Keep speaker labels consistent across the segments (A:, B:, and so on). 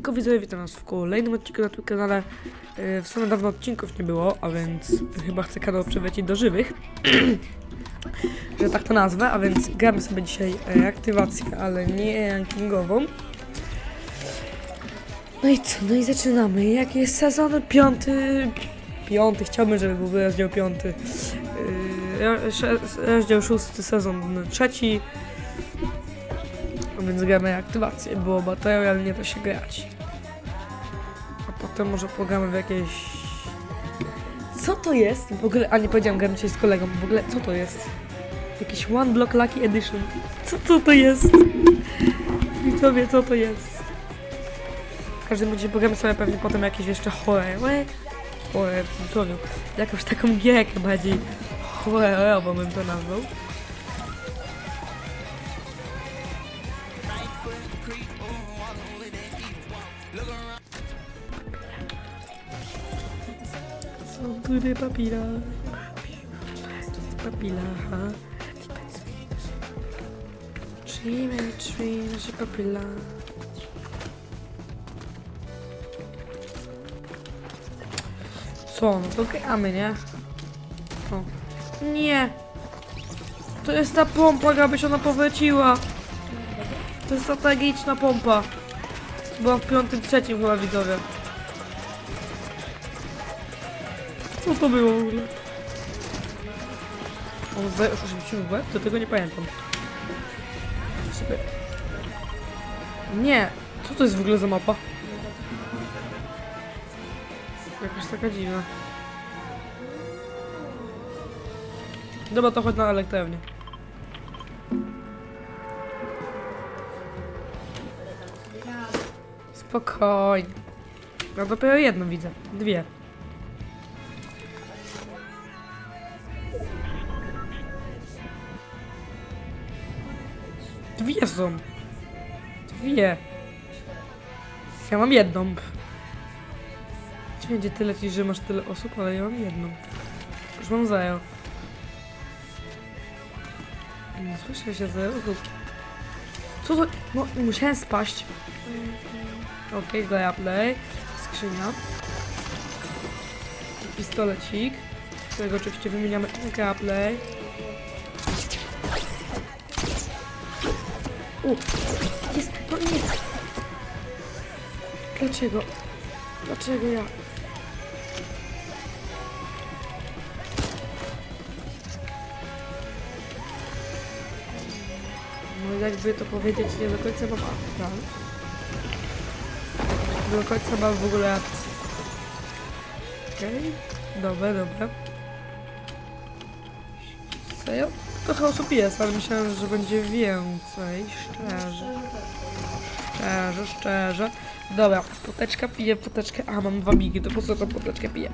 A: Tylko widzowie, witam was w kolejnym odcinku na tym kanale. Yy, W sumie dawno odcinków nie było, a więc chyba chcę kanał przywrócić do żywych. że tak to nazwę, a więc gramy sobie dzisiaj e, aktywację, ale nie rankingową. No i co? No i zaczynamy. Jaki jest sezon? Piąty... Piąty, chciałbym, żeby był rozdział piąty. Sze- rozdział szósty, sezon trzeci. Więc gramy aktywację, bo materiał nie da się grać. A potem może pogramy w jakieś... Co to jest? W ogóle, a nie powiedziałem, gramy dzisiaj z kolegą. W ogóle, co to jest? Jakiś One Block Lucky Edition. Co, co to jest? Widzowie, co to jest? W każdym razie pogramy sobie pewnie potem jakieś jeszcze horror. Horror, w cudzysłowie. Jakąś taką gierkę bardziej horrorową bym to nazwał. Są tudy papila. Papila, ha. Trzymy się papila. Co? No to gramy, nie? O. Nie! To jest ta pompa, abyś ona powróciła. To jest strategiczna pompa. Była w piątym, trzecim chyba widzowie. Co to było w ogóle? On we, już rzucił w łeb? To tego nie pamiętam. Sobie... Nie! Co to jest w ogóle za mapa? Jakaś taka dziwna. Dobra, to chodź na elektrownię. Spokojnie. Ja dopiero jedną widzę. Dwie. Dwie są. Dwie. Ja mam jedną. Będzie tyle ci, że masz tyle osób, ale ja mam jedną. Już mam zero. Nie słyszę się osób. Co to? No, musiałem spaść. Okej, okay, play. Skrzynia. Pistolecik. Którego oczywiście wymieniamy na play. U, jest, no nie. Dlaczego? Dlaczego ja? No jakby to powiedzieć, nie do końca mam plan. Do końca mam w ogóle. Okej, dobra, dobra. Serio? Trochę osób jest, ale myślałem, że będzie więcej, szczerze. Szczerze, szczerze. Dobra, poteczka piję, poteczkę. A, mam dwa migi, to po co tą poteczkę piję?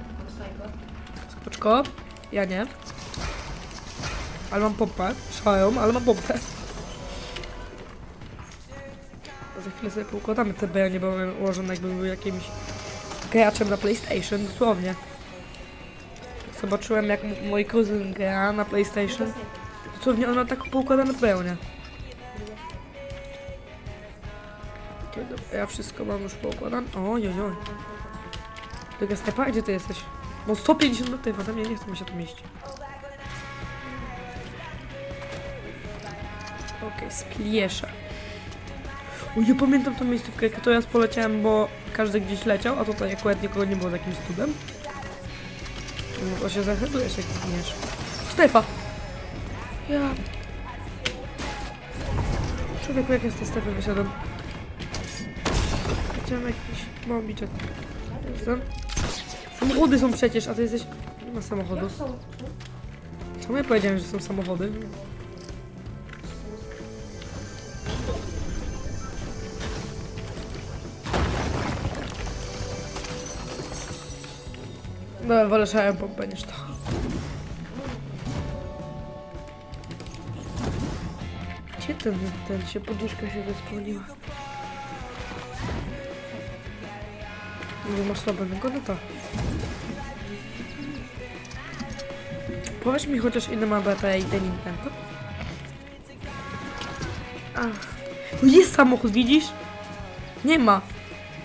A: Spoczko? Ja nie. Ale mam pompę. Szałem, ale mam pompę. Za chwilę sobie poukładamy te branie, bo mamy ułożone jakby był jakimś graczem na PlayStation, dosłownie. Zobaczyłem jak mój kuzyn gra na PlayStation. Dosłownie ona tak poukładane pełnia. Ja wszystko mam już poukładane. Oj, oj, oj. Tego stepa, gdzie ty jesteś? No 150 do tej wody, mnie nie chce mi się tu mieścić. Okej, splieszę. O, ja pamiętam tą miejscówkę, to ja poleciałem, bo każdy gdzieś leciał, a tutaj akurat nikogo nie było z jakimś cudem. No to się zachęcujesz, jak zginiesz. Stefa! Ja... Człowieku, jak jest z tej Stefy wysiadłem? Chciałem jakiś mały biczek. Jestem. Samochody są przecież, a ty jesteś... Nie ma samochodu. Czemu ja powiedziałem, że są samochody? No, wolę szarą pompę niż to. Gdzie ten, ten się poduszka się rozpaliła? Nie masz słabego, no to. Powiedz mi chociaż ile ma baterii ten Nintendo. Ach. No jest samochód, widzisz? Nie ma.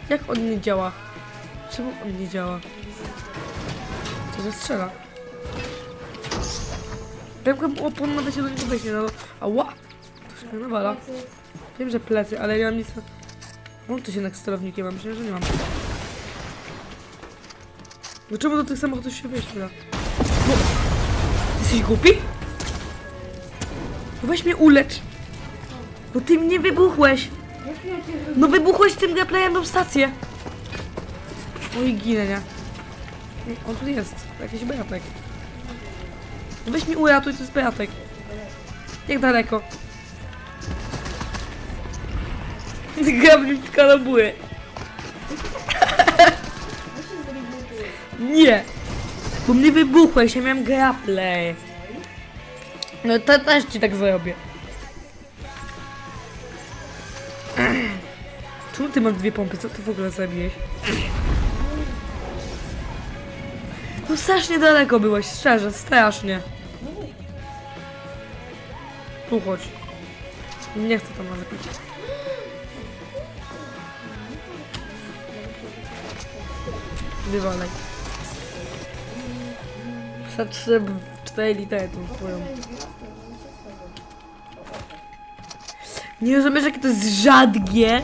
A: Jak on nie działa? Czemu on nie działa? Co to strzela? Ręką opon nawet się do niego weźmie, no. Ała! To się nawala. Wiem, że plecy, ale ja mam nic. Mam tu się jednak sterownikiem, mam myślę, że nie mam. No czemu do tych samochodów się weźmie? No. Ty jesteś głupi? No weź mnie ulecz. Bo ty mnie wybuchłeś. No wybuchłeś tym gaplayem tą stację. Oj, ginę, nie? Ej, On tu jest. Jakiś beatek. Weź mi uratuj, to jest beatek. Jak daleko? Gabriel w kalabury. Nie. Bo mnie wybuchłeś, ja miałem grapple. No to też ci tak zrobię. Czemu ty masz dwie pompy? Co ty w ogóle zabiłeś? No strasznie daleko byłeś, szczerze, strasznie. Tu chodź. Nie chcę tam narzekać. Wywalaj. Przetrze w cztery litery tą twoją. Nie rozumiesz, jakie to jest rzadkie?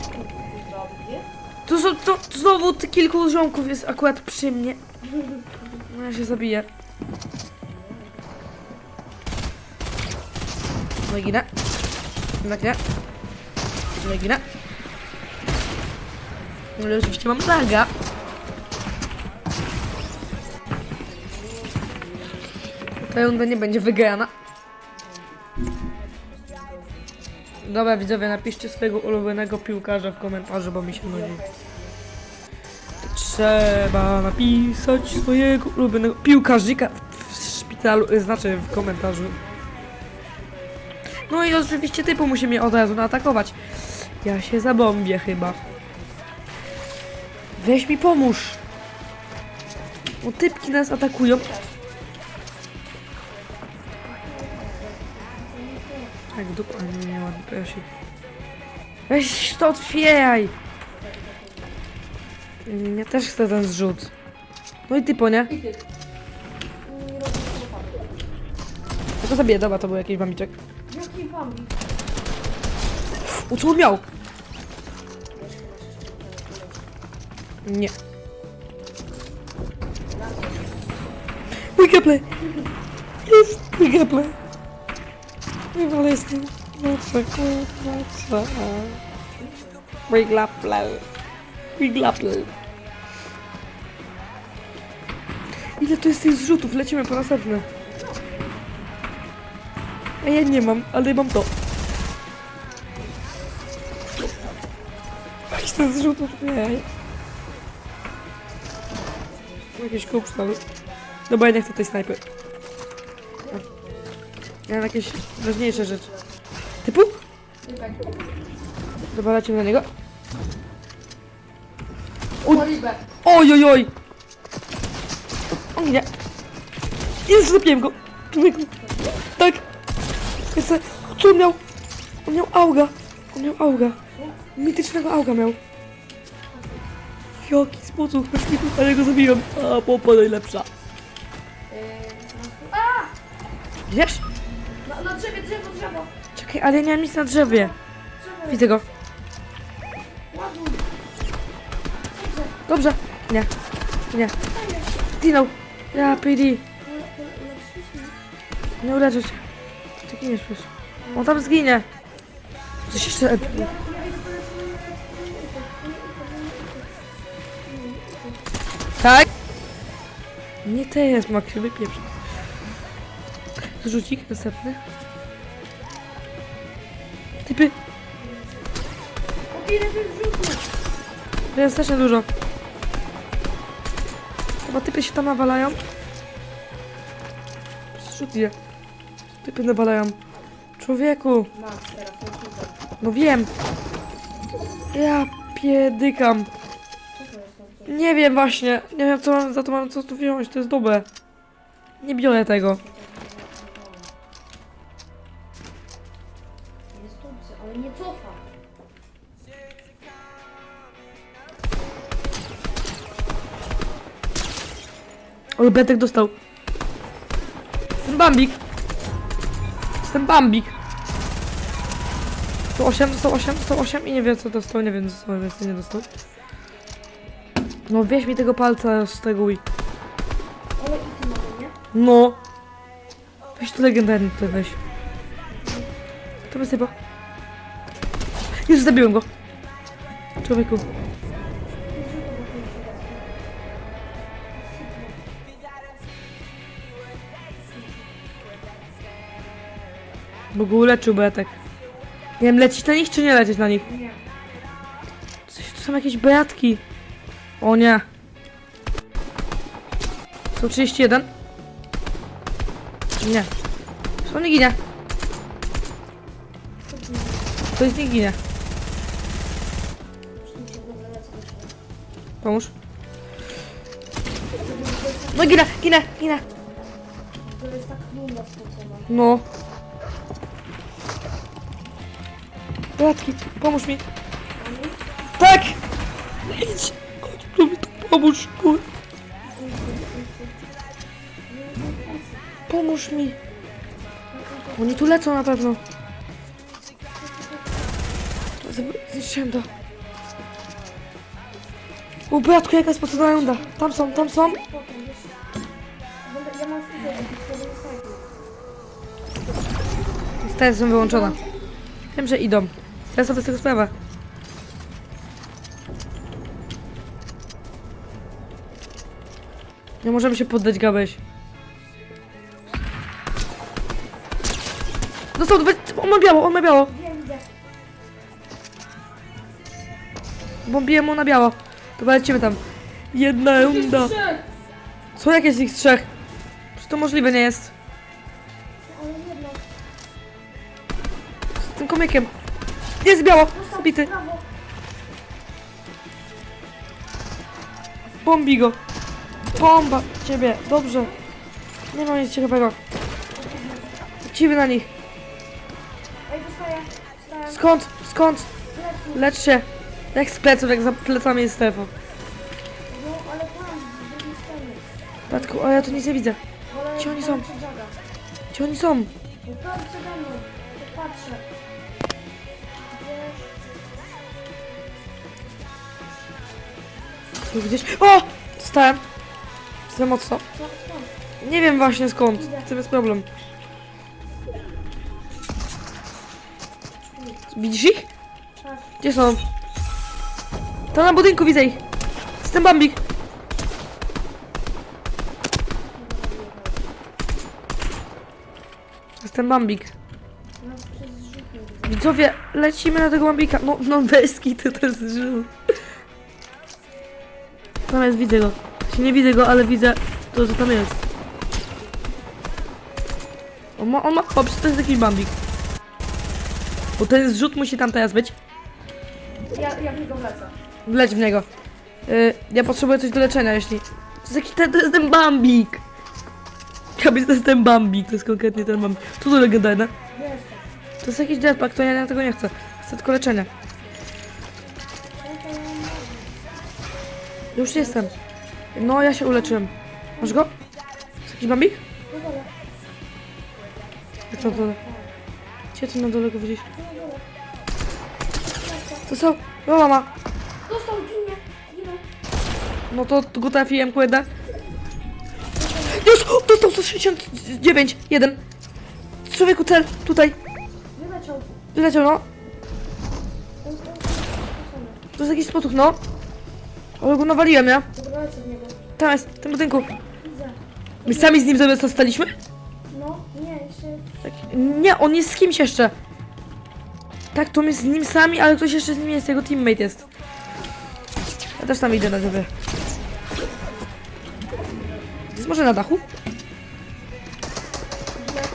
A: Tu są, to znowu kilku ziomków jest akurat przy mnie. No ja się zabiję. No i ginę. Jednak nie. No i ginę. Ale oczywiście mam laga. Ta runda nie będzie wygrana. Dobra widzowie, napiszcie swojego ulubionego piłkarza w komentarzu, bo mi się nudzi. Trzeba napisać swojego ulubionego piłkarzyka w szpitalu, y, znaczy w komentarzu. No i oczywiście typu musi mnie od razu naatakować. Ja się zabombię chyba. Weź mi pomóż. Bo typki nas atakują. Tak, dokładnie nie ładnie, prosi. Weź to otwieraj! Mm, Ja też chcę ten zrzut. No i typo, nie? Ja to zabiję, dobra, to był jakiś bambiczek.
B: Jaki
A: co on miał? Nie. Mój gaple! Jest! Mój gaple! Wywalę z nim. Co, kurwa, co? Mój gaple! Mój gaple! Ile to jest tych zrzutów? Lecimy po następne. A ja nie mam, ale mam to. Weź ten zrzut odbieraj. Jakiś kup ale... Dobra, ja nie chcę tej snajpy. Ja mam jakieś ważniejsze rzeczy. Typu? Dobra, lecimy na niego. Oj, oj, oj! Jest, zabiłem go! Tak! Jest, co on miał? On miał auga! On miał auga! Mitycznego auga miał! Jaki sposób, ale go zabiłem! A, pompa najlepsza! Wiesz?
B: Na, na drzewie, drzewo, drzewo.
A: Czekaj, ale ja nie mam nic na drzewie. Widzę go.
B: Ładuj.
A: Dobrze. Nie. Nie. Zginął. Ja, PD. Nie uleczę cię. Ty giniesz przecież. On tam zginie. Coś jeszcze... Tak? Nie teraz, Maksiu, wypieprz. Zrzucik następny. Typy.
B: Ile tych rzutów?
A: To jest strasznie dużo. Chyba typy się tam nawalają. Zrzut je. Typy nawalają. Człowieku. No wiem. Ja
B: piedykam.
A: Nie wiem właśnie. Nie wiem co mam za to mam co tu wziąć. To jest dobre. Nie biorę tego.
B: Ale
A: Betek dostał. Ten bambik. Jestem Bambik. 108, 108, 108 i nie wiem co dostał, nie wiem co więcej nie dostał. No weź mi tego palca z tego
B: i?
A: No. Weź to legendarny tutaj weź. To wysypa. Już zabiłem go. Człowieku. Bo go uleczył Beatek. Nie wiem, lecieć na nich czy nie lecieć na nich?
B: Nie.
A: Coś, to są jakieś beatki. O nie. Są 31? Nie. To nie ginie. To jest nie ginie. Pomóż. No ginę, ginę, ginę. No. Beatki, pomóż mi. Tak! Idź! Chodź, to pomóż, kur... Pomóż mi. Oni tu lecą na pewno. Zniszczyłem to. O, Beatku, jaka jest spocona runda. Tam są, tam są. Teraz są wyłączona. Wiem, że idą. Ja sobie z tego sprawę. Nie możemy się poddać, Gabeś. Dostał dwa... On ma biało, on ma biało.
B: Wiem, widzę.
A: Bombiłem mu na biało. Dobra, lecimy tam. Jedna runda. Co, jak jest ich trzech? Przecież to możliwe nie jest.
B: Ale.
A: Z tym komikiem. Jest biało. Bity. Bombi go. Bomba. Ciebie. Dobrze. Nie ma nic ciekawego. Lecimy na nich. Skąd? Skąd? Lecz się. Jak z pleców, jak za plecami jest Stefan.
B: No.
A: Tatku, o ja tu nic nie widzę. Gdzie oni są? Gdzie oni są?
B: Patrzę.
A: Tu gdzieś. O! Dostałem. Za mocno. Nie wiem właśnie skąd. W tym jest problem. Widzisz ich? Gdzie są? Tam na budynku widzę ich. Jestem Bambik. Jestem Bambik. Widzowie, lecimy na tego Bambika. No, no weski to też żył. Tam jest, widzę go. Się nie widzę go, ale widzę to, że tam jest. On ma, on ma, przecież to jest jakiś Bambik. Bo ten zrzut musi tam teraz być.
B: Ja, ja w niego wlecę.
A: Wleć w niego. Y, ja potrzebuję coś do leczenia, jeśli... To jest, jakiś, ten, to jest ten Bambik! Kabiś, to jest ten Bambik, to jest konkretnie ten Bambik. Co to legendarne?
B: Jestem.
A: To jest jakiś jetpack, to ja, ja tego nie chcę. Chcę tylko leczenia. Już jestem. No, ja się uleczyłem. Masz go? Jakiś Bambik? Jak na dole? Gdzie ty na dole go widzisz? To są... No mama.
B: Dostał.
A: No to go trafiłem, kurde. Już! Dostał 169! Jeden. Człowieku, cel! Tutaj!
B: Wyleciał.
A: Wyleciał, no. To jest jakiś sposób, no. Ale go nawaliłem, ja.
B: Dobra, lecę w niego.
A: Tam jest, w tym budynku.
B: Widzę.
A: My sami z nim sobie zostaliśmy?
B: No, nie, jeszcze...
A: Tak. Nie, on jest z kimś jeszcze. Tak, to my z nim sami, ale ktoś jeszcze z nim jest, jego teammate jest. Ja też tam idę na ciebie. Jest może na dachu?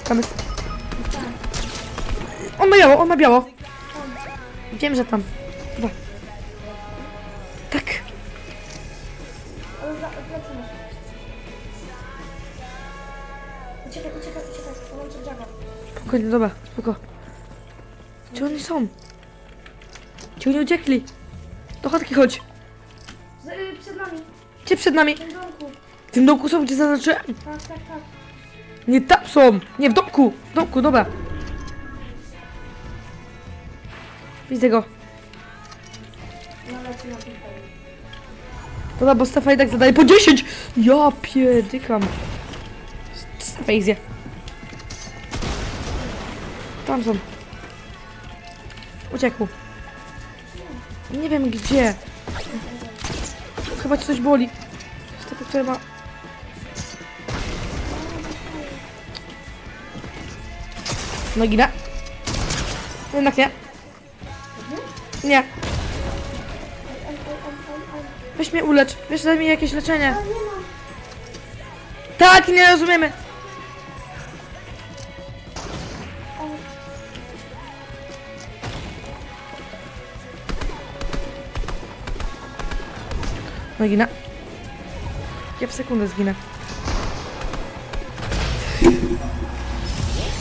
A: Tam jest. On ma biało, on ma biało. Wiem, że tam. Spokojnie, dobra, spoko. Gdzie oni są? Gdzie oni uciekli? Do chatki chodź.
B: Z, y, przed nami.
A: Gdzie przed nami?
B: W tym domku.
A: W tym domku są, gdzie zaznaczyłem?
B: Tak, tak, tak.
A: Nie, tam są! Nie, w domku! W domku, dobra. Widzę go.
B: No na.
A: Dobra, bo Stefa i tak zadaje po 10! Ja pierdykam. Stefa ich zje. Tam są. Uciekł. Nie wiem gdzie. Chyba ci coś boli. Stefa, która ma... No ginę. Jednak nie. Nie. Weź mnie ulecz. Wiesz, daj mi jakieś leczenie. Tak, nie rozumiemy. No ginę. Ja w sekundę zginę.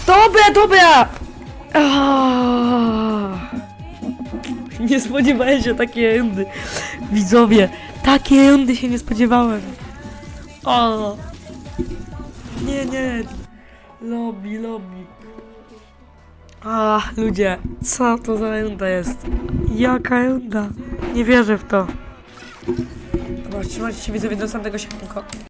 A: Dobra, dobra! Nie spodziewałem się takiej endy. Widzowie, takiej endy się nie spodziewałem. O! Nie, nie. Lobby, lobby. A, ludzie, co to za enda jest? Jaka enda? Nie wierzę w to. Trzymajcie się widzowie do następnego siekanko.